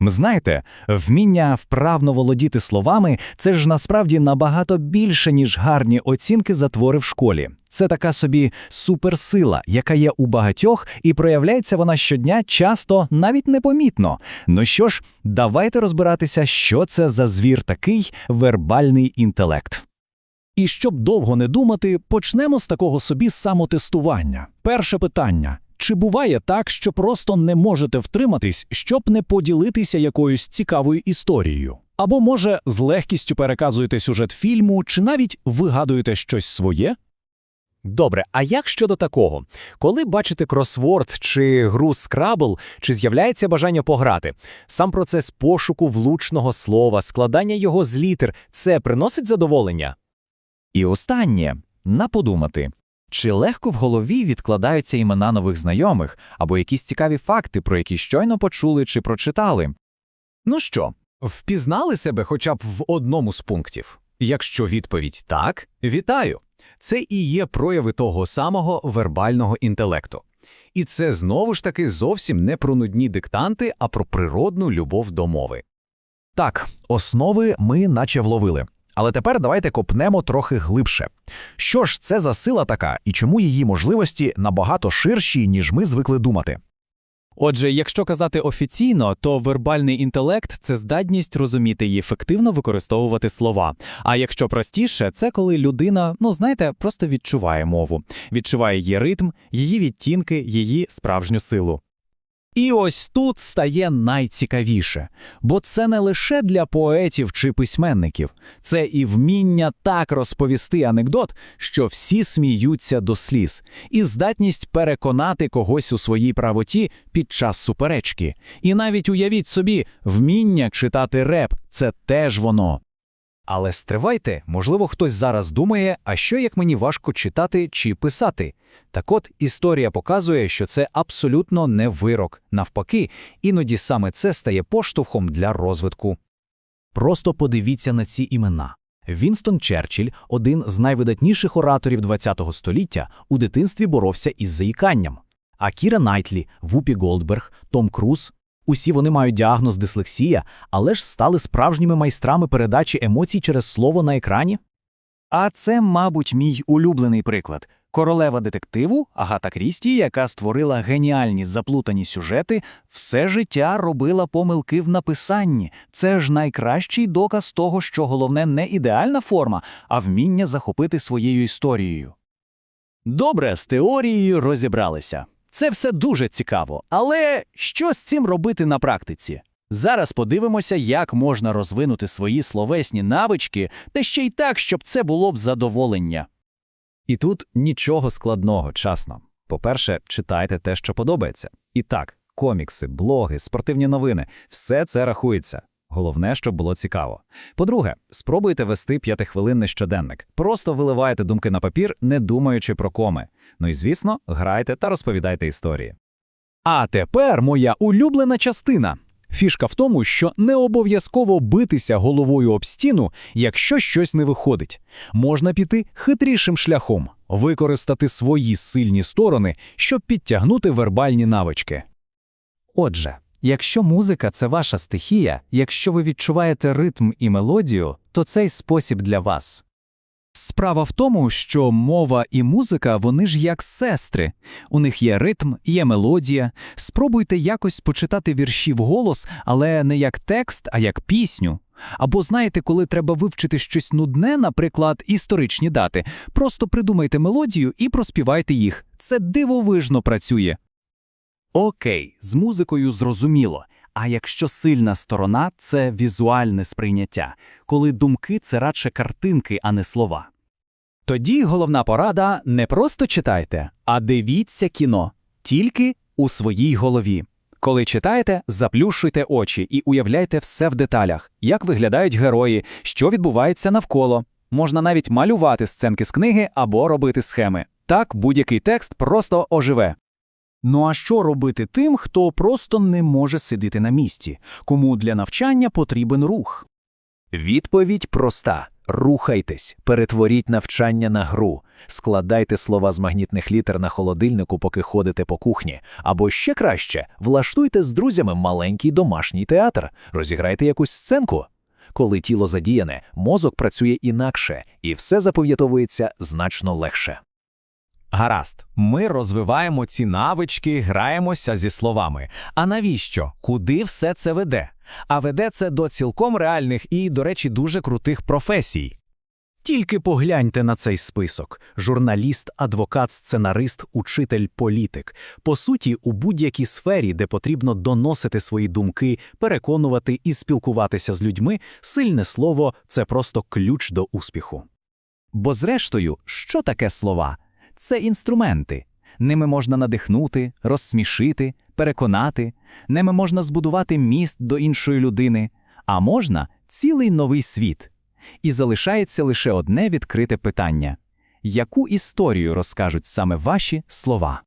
Знаєте, вміння вправно володіти словами це ж насправді набагато більше, ніж гарні оцінки за твори в школі. Це така собі суперсила, яка є у багатьох, і проявляється вона щодня часто навіть непомітно. Ну що ж, давайте розбиратися, що це за звір такий вербальний інтелект. І щоб довго не думати, почнемо з такого собі самотестування. Перше питання. Чи буває так, що просто не можете втриматись, щоб не поділитися якоюсь цікавою історією? Або, може, з легкістю переказуєте сюжет фільму, чи навіть вигадуєте щось своє? Добре, а як щодо такого? Коли бачите кросворд чи гру Scrabble, чи з'являється бажання пограти? Сам процес пошуку влучного слова, складання його з літер – це приносить задоволення? І останнє на подумати. Чи легко в голові відкладаються імена нових знайомих або якісь цікаві факти, про які щойно почули чи прочитали? Ну що, впізнали себе хоча б в одному з пунктів? Якщо відповідь так, вітаю. Це і є прояви того самого вербального інтелекту. І це знову ж таки зовсім не про нудні диктанти, а про природну любов до мови. Так, основи ми наче вловили. Але тепер давайте копнемо трохи глибше. Що ж це за сила така, і чому її можливості набагато ширші, ніж ми звикли думати? Отже, якщо казати офіційно, то вербальний інтелект це здатність розуміти і ефективно використовувати слова. А якщо простіше, це коли людина, ну знаєте, просто відчуває мову, відчуває її ритм, її відтінки, її справжню силу. І ось тут стає найцікавіше, бо це не лише для поетів чи письменників, це і вміння так розповісти анекдот, що всі сміються до сліз, і здатність переконати когось у своїй правоті під час суперечки. І навіть уявіть собі, вміння читати реп це теж воно. Але стривайте, можливо, хтось зараз думає, а що як мені важко читати чи писати? Так от історія показує, що це абсолютно не вирок. Навпаки, іноді саме це стає поштовхом для розвитку. Просто подивіться на ці імена. Вінстон Черчилль, один з найвидатніших ораторів ХХ століття, у дитинстві боровся із заїканням. А Кіра Найтлі, Вупі Голдберг, Том Круз усі вони мають діагноз дислексія, але ж стали справжніми майстрами передачі емоцій через слово на екрані. А це, мабуть, мій улюблений приклад. Королева детективу Агата Крісті, яка створила геніальні заплутані сюжети, все життя робила помилки в написанні. Це ж найкращий доказ того, що головне не ідеальна форма, а вміння захопити своєю історією. Добре, з теорією розібралися. Це все дуже цікаво, але що з цим робити на практиці? Зараз подивимося, як можна розвинути свої словесні навички, та ще й так, щоб це було б задоволення. І тут нічого складного, чесно. По-перше, читайте те, що подобається. І так, комікси, блоги, спортивні новини все це рахується. Головне, щоб було цікаво. По-друге, спробуйте вести п'ятихвилинний щоденник. Просто виливайте думки на папір, не думаючи про коми. Ну і звісно, грайте та розповідайте історії. А тепер моя улюблена частина. Фішка в тому, що не обов'язково битися головою об стіну, якщо щось не виходить. Можна піти хитрішим шляхом, використати свої сильні сторони, щоб підтягнути вербальні навички. Отже, якщо музика це ваша стихія, якщо ви відчуваєте ритм і мелодію, то цей спосіб для вас. Справа в тому, що мова і музика вони ж як сестри. У них є ритм, є мелодія. Спробуйте якось почитати вірші вголос, але не як текст, а як пісню. Або знаєте, коли треба вивчити щось нудне, наприклад, історичні дати, просто придумайте мелодію і проспівайте їх. Це дивовижно працює. Окей, з музикою зрозуміло. А якщо сильна сторона це візуальне сприйняття, коли думки це радше картинки, а не слова. Тоді головна порада не просто читайте, а дивіться кіно тільки у своїй голові. Коли читаєте, заплющуйте очі і уявляйте все в деталях, як виглядають герої, що відбувається навколо. Можна навіть малювати сценки з книги або робити схеми. Так будь-який текст просто оживе. Ну а що робити тим, хто просто не може сидіти на місці, кому для навчання потрібен рух? Відповідь проста: Рухайтесь, перетворіть навчання на гру, складайте слова з магнітних літер на холодильнику, поки ходите по кухні. Або ще краще, влаштуйте з друзями маленький домашній театр, розіграйте якусь сценку. Коли тіло задіяне, мозок працює інакше, і все запам'ятовується значно легше. Гаразд, ми розвиваємо ці навички, граємося зі словами. А навіщо? Куди все це веде? А веде це до цілком реальних і, до речі, дуже крутих професій. Тільки погляньте на цей список: журналіст, адвокат, сценарист, учитель, політик. По суті, у будь-якій сфері, де потрібно доносити свої думки, переконувати і спілкуватися з людьми, сильне слово це просто ключ до успіху. Бо зрештою, що таке слова? Це інструменти. Ними можна надихнути, розсмішити, переконати, ними можна збудувати міст до іншої людини, а можна цілий новий світ. І залишається лише одне відкрите питання: яку історію розкажуть саме ваші слова?